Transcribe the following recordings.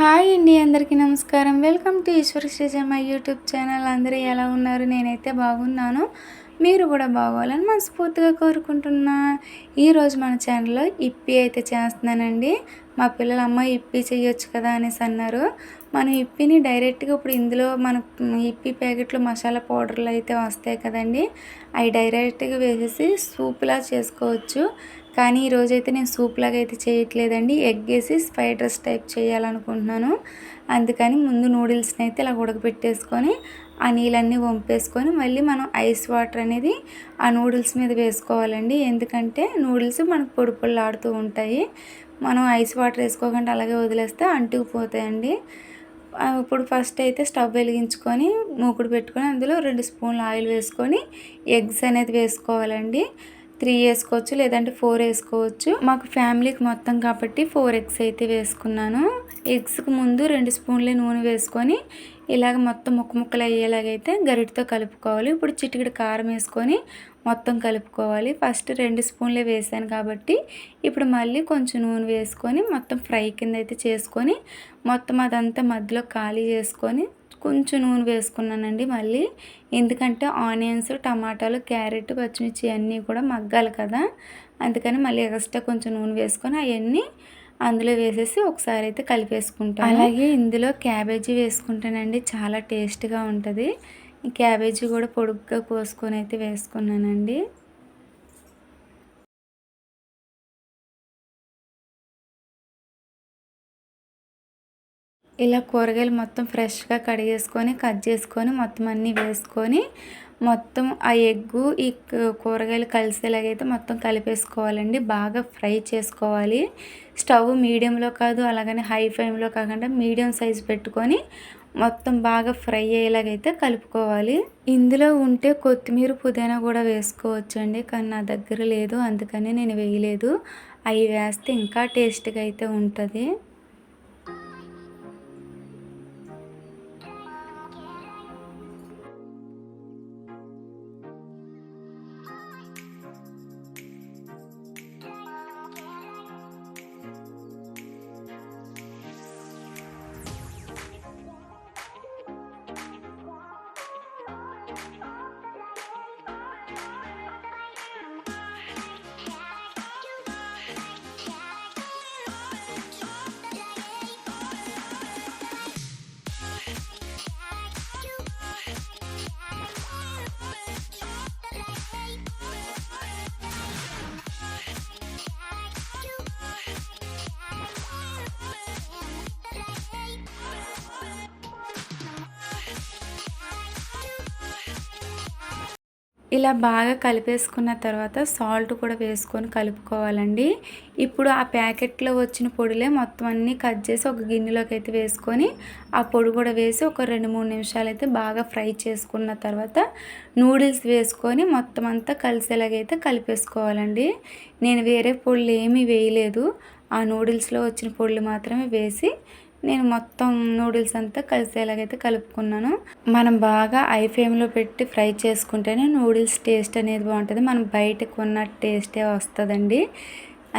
Hi అండి అందరికీ నమస్కారం. Welcome to Eshwara Srijamma my YouTube channel. అందరూ ఎలా ఉన్నారు? నేనైతే బాగున్నాను. మీరు కూడా బాగోవాలని మనస్ఫూర్తిగా కోరుకుంటున్నా. ఈరోజు మన ఛానల్లో ఇప్పి అయితే చేస్తున్నానండి. మా పిల్లల అమ్మ ఇప్పి చేయొచ్చు కదా అనేసి అన్నారు. మనం ఇప్పిని డైరెక్ట్గా ఇప్పుడు ఇందులో మన ఇప్పి ప్యాకెట్లు మసాలా పౌడర్లు అయితే వస్తాయి కదండి. అవి డైరెక్ట్గా వేసేసి సూప్లా చేసుకోవచ్చు. కానీ ఈరోజైతే నేను సూప్ లాగా అయితే చేయట్లేదండి. ఎగ్ వేసి స్పైడ్ రైస్ టైప్ చేయాలనుకుంటున్నాను. అందుకని ముందు నూడిల్స్ని అయితే ఇలా ఉడకబెట్టేసుకొని ఆ నీళ్ళన్నీ వంపేసుకొని మళ్ళీ మనం ఐస్ వాటర్ అనేది ఆ నూడిల్స్ మీద వేసుకోవాలండి. ఎందుకంటే నూడిల్స్ మనకు పొడి పొడిలాడుతూ ఉంటాయి. మనం ఐస్ వాటర్ వేసుకోకుండా అలాగే వదిలేస్తే అంటుకుపోతాయండి. ఇప్పుడు ఫస్ట్ అయితే స్టవ్ వెలిగించుకొని మూకుడు పెట్టుకొని అందులో రెండు స్పూన్లు ఆయిల్ వేసుకొని ఎగ్స్ అనేది వేసుకోవాలండి. త్రీ వేసుకోవచ్చు లేదంటే ఫోర్ వేసుకోవచ్చు. మాకు ఫ్యామిలీకి మొత్తం కాబట్టి ఫోర్ ఎగ్స్ అయితే వేసుకున్నాను. ఎగ్స్కి ముందు రెండు స్పూన్ల నూనె వేసుకొని ఇలాగ మొత్తం ముక్క ముక్కలు అయ్యేలాగైతే గరిటితో కలుపుకోవాలి. ఇప్పుడు చిటికిడి కారం వేసుకొని మొత్తం కలుపుకోవాలి. ఫస్ట్ రెండు స్పూన్లే వేసాను కాబట్టి ఇప్పుడు మళ్ళీ కొంచెం నూనె వేసుకొని మొత్తం ఫ్రై కింద అయితే చేసుకొని మొత్తం అదంతా మధ్యలో ఖాళీ చేసుకొని కొంచెం నూనె వేసుకున్నానండి మళ్ళీ. ఎందుకంటే ఆనియన్స్ టమాటాలు క్యారెట్ పచ్చిమిర్చి అన్నీ కూడా మగ్గాలి కదా. అందుకని మళ్ళీ ఎక్స్ట్రా కొంచెం నూనె వేసుకొని అవన్నీ అందులో వేసేసి ఒకసారి అయితే కలిపేసుకుంటాను. అలాగే ఇందులో క్యాబేజీ వేసుకుంటానండి చాలా టేస్ట్గా ఉంటుంది. క్యాబేజీ కూడా పొడుగ్గా కోసుకొని అయితే వేసుకున్నానండి. ఇలా కూరగాయలు మొత్తం ఫ్రెష్గా కడిగేసుకొని కట్ చేసుకొని మొత్తం అన్నీ వేసుకొని మొత్తం ఆ ఎగ్గు ఈ కూరగాయలు కలిసేలాగైతే మొత్తం కలిపేసుకోవాలండి బాగా ఫ్రై చేసుకోవాలి. స్టవ్ మీడియంలో కాదు అలాగని హై ఫ్లేమ్లో కాకుండా మీడియం సైజ్ పెట్టుకొని మొత్తం బాగా ఫ్రై అయ్యేలాగైతే కలుపుకోవాలి. ఇందులో ఉంటే కొత్తిమీర పుదీనా కూడా వేసుకోవచ్చండి కానీ నా దగ్గర లేదు అందుకని నేను వేయలేదు. అవి వేస్తే ఇంకా టేస్ట్గా అయితే ఉంటుంది. ఇలా బాగా కలిపేసుకున్న తర్వాత సాల్ట్ కూడా వేసుకొని కలుపుకోవాలండి. ఇప్పుడు ఆ ప్యాకెట్లో వచ్చిన పొడిలే మొత్తం అన్నీ కట్ చేసి ఒక గిన్నెలోకి అయితే వేసుకొని ఆ పొడి కూడా వేసి ఒక రెండు మూడు నిమిషాలు అయితే బాగా ఫ్రై చేసుకున్న తర్వాత నూడిల్స్ వేసుకొని మొత్తం అంతా కలిసేలాగైతే కలిపేసుకోవాలండి. నేను వేరే పొడులు ఏమీ వేయలేదు. ఆ నూడిల్స్లో వచ్చిన పొడులు మాత్రమే వేసి నేను మొత్తం నూడిల్స్ అంతా కలిసేలాగైతే కలుపుకున్నాను. మనం బాగా ఐ ఫ్లేమ్లో పెట్టి ఫ్రై చేసుకుంటేనే నూడిల్స్ టేస్ట్ అనేది బాగుంటుంది. మనం బయట కొన్న టేస్టే వస్తుందండి.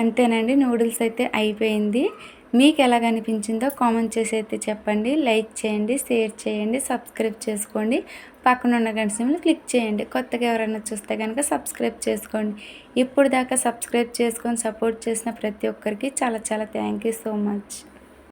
అంతేనండి నూడిల్స్ అయితే అయిపోయింది. మీకు ఎలాగ అనిపించిందో కామెంట్ చేసి అయితే చెప్పండి. లైక్ చేయండి షేర్ చేయండి సబ్స్క్రైబ్ చేసుకోండి. పక్కన ఉన్న గంట సిమ్లు క్లిక్ చేయండి. కొత్తగా ఎవరైనా చూస్తే కనుక సబ్స్క్రైబ్ చేసుకోండి. ఇప్పుడు దాకా సబ్స్క్రైబ్ చేసుకొని సపోర్ట్ చేసిన ప్రతి ఒక్కరికి చాలా చాలా థ్యాంక్ యూ సో మచ్.